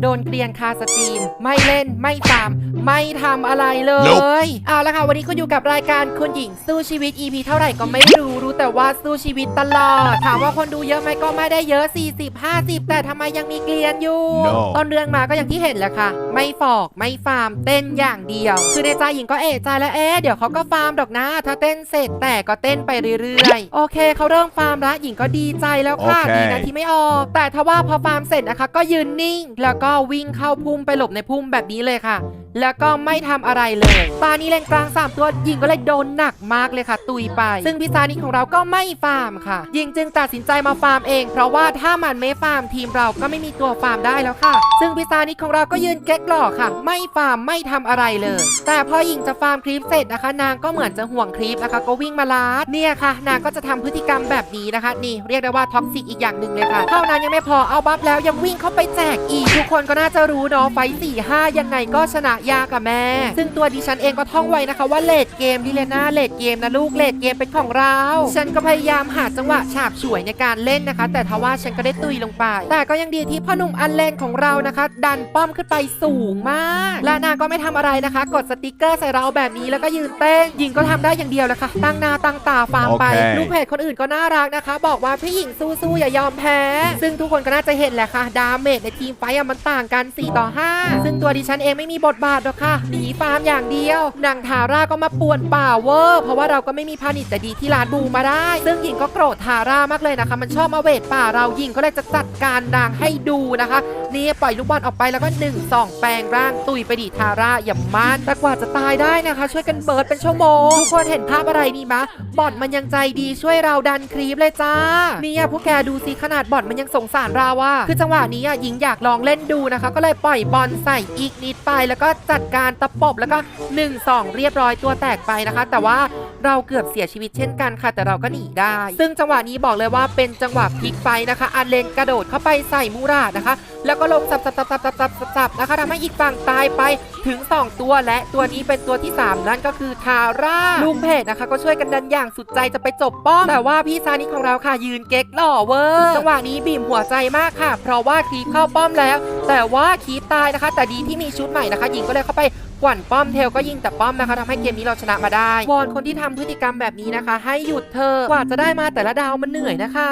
โดนเกลียนคาสตรีม ไม่เล่นไม่ฟาร์ม ไม่ทำอะไรเลย เอาละค่ะ วันนี้คุณอยู่กับรายการคุณหญิงสู้ชีวิต EP เท่าไหร่ก็ไม่รู้ รู้แต่ว่าสู้ชีวิตตลอด ถามว่าคนดูเยอะไหมก็ไม่ได้เยอะ 40 50 แต่ทำไมยังมีเกลียนอยู่ No ต้นเรื่องมาก็อย่างที่เห็นแหละค่ะ ไม่ฟอกไม่ฟาร์มเต้นอย่างเดียว คือในใจหญิงก็เอะใจแล้วเอ๊ะเดี๋ยวเขาก็ฟาร์มดอกนะ ถ้าเต้นเสร็จแต่ก็เต้นไปเรื่อยๆ โอเคเขาเริ่มฟาร์มแล้วหญิงก็ดีใจแล้วค่ะโอเคดีนะที่ไม่ออก แต่ถ้าว่าพอฟาร์มเสร็จนะคะ ก็ยืนนิ่ง แล้วก็วิ่งเข้าพุ่มไปหลบในพุ่มแบบนี้เลยค่ะแล้วก็ไม่ทำอะไรเลย ตานี้เลนกลาง 3 ตัวหญิงก็เลยโดนหนักมากเลยค่ะ ตุยไป ซึ่งพิซานี้ของเราก็ไม่ฟาร์มค่ะหญิงจึงตัดสินใจมาฟาร์มเอง เพราะว่าถ้ามันไม่ฟาร์มทีมเราก็ไม่มีตัวฟาร์มได้แล้วค่ะ ซึ่งพิซานี้ของเราก็ยืนเก๊กหล่อค่ะ ไม่ฟาร์มไม่ทำอะไรเลย แต่พอหญิงจะฟาร์มคลิปเสร็จนะคะ นางก็เหมือนจะห่วงคลิปนะคะ ก็วิ่งมาลาดเนี่ยค่ะ นางก็จะทำพฤติกรรมแบบนี้นะคะ นี่เรียกได้ว่าท็อกซิกอีกอย่างหนึ่งเลยค่ะเท่านั้นยังไม่พอเอาบัฟแล้วยังวิ่งเข้าไปแจกอีกทุกคนก็น่าจะรู้เนาะไฟสี่ห้ายังไงก็ชนะยากอะแม่ ซึ่งตัวดิฉันเองก็ท่องไว้นะคะว่าเลดเกมดิเลน่าเลดเกมนะลูกเลดเกมเป็นของเรา ฉันก็พยายามหาจังหวะฉาบฉวยในการเล่นนะคะ แต่ทว่าฉันก็ได้ตุยลงไป แต่ก็ยังดีที่พ่อหนุ่มอันเลนของเรานะคะ ดันป้อมขึ้นไปสูงมาก และนางก็ไม่ทำอะไรนะคะ กดสติกเกอร์ใส่เราแบบนี้แล้วก็ยืนเต้นหญิงก็ทำได้อย่างเดียวแหละค่ะตั้งหน้าตั้งตาฟาร์มไปโอเคลูกเพจคนอื่นก็น่ารักนะคะ บอกว่าพี่หญิงสู้ๆอย่ายอมแพ้ ซึ่งทุกคนก็น่าจะเห็นแหละค่ะดาเมจในทีมไฟท์อะมันต่างกัน 4 ต่อ 5 ซึ่งตัวดิฉันเองไม่มีบทบาทหรอกค่ะหนีฟาร์มอย่างเดียวนางทาร่าก็มาป่วนป่าเวอร์ เพราะว่าเราก็ไม่มีพาณิชย์แต่ดีที่ร้านบูมาได้ ซึ่งหญิงก็โกรธทาร่ามากเลยนะคะ มันชอบมาเวทป่าเราหญิงก็เลยจะจัดการนางให้ดูนะคะนี่ปล่อยลูกบอลออกไปแล้วก็1 2แปลงร่างตุยไปดิทาร่าอย่ามันแต่กว่าจะตายได้นะคะ ช่วยกันเบิร์ดเป็นชั่วโมงทุกคนเห็นภาพอะไรนี่มะบอทมันยังใจดีช่วยเราดันครีปเลยจ้าเนี่ยพวกแกดูสิขนาดบอทมันยังสงสารเราอะคือจังหวะนี้อะหญิงอยากลองเล่นดูนะคะ ก็เลยปล่อยบอลใส่อีกนิดไปแล้วก็จัดดการตะปบแล้วก็ 1 2 เรียบร้อยตัวแตกไปนะคะ แต่ว่าเราเกือบเสียชีวิตเช่นกันค่ะ แต่เราก็หนีได้ ซึ่งจังหวะนี้บอกเลยว่าเป็นจังหวะพลิกไปนะคะอาเลนกระโดดเข้าไปใส่มูราดนะคะ แล้วก็ลงสับสับสับสับสับสับสับนะคะทำให้อีกฝั่งตายไปถึง 2 ตัวและตัวนี้เป็นตัวที่ 3 นั่นก็คือทาร่าลุงเพจนะคะ ก็ช่วยกันดันอย่างสุดใจจะไปจบป้อมแต่ว่าพี่ซานิของเราค่ะยืนเก๊กหล่อเวอร์จังหวะนี้บีมหัวใจมากค่ะ เพราะว่าทีเข้าป้อมแล้ว แต่ว่าคีตายนะคะ แต่ดีที่มีชุดใหม่นะคะ หญิงก็เลยเข้าไปกวนป้อมเทลก็ยิงแต่ป้อมนะคะทำให้เกมนี้เราชนะมาได้วอนคนที่ทำพฤติกรรมแบบนี้นะคะ ให้หยุดเธอกว่าจะได้มาแต่ละดาวมันเหนื่อยนะคะ